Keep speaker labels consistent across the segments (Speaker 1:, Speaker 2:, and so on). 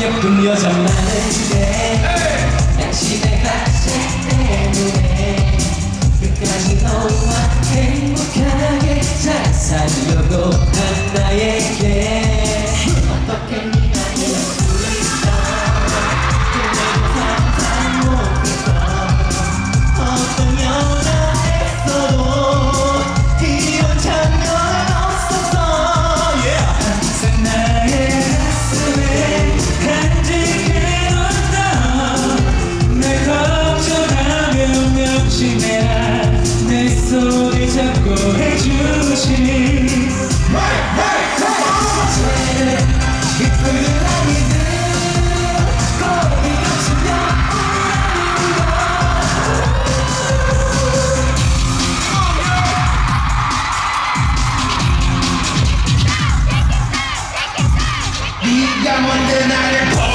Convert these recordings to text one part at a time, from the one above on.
Speaker 1: 예쁜 여자만인데 네가 먼저
Speaker 2: 나를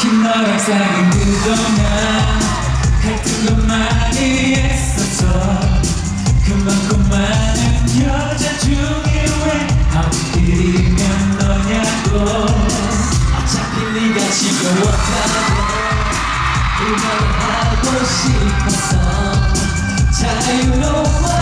Speaker 1: 긴 너랑 사귄 그동안 같은 것 많이 했었어. 그만큼 많은 여자 중에 왜 하필이면 너냐고. 어차피 네가 지겨웠다고 이걸 하고 싶었어. 자유로워.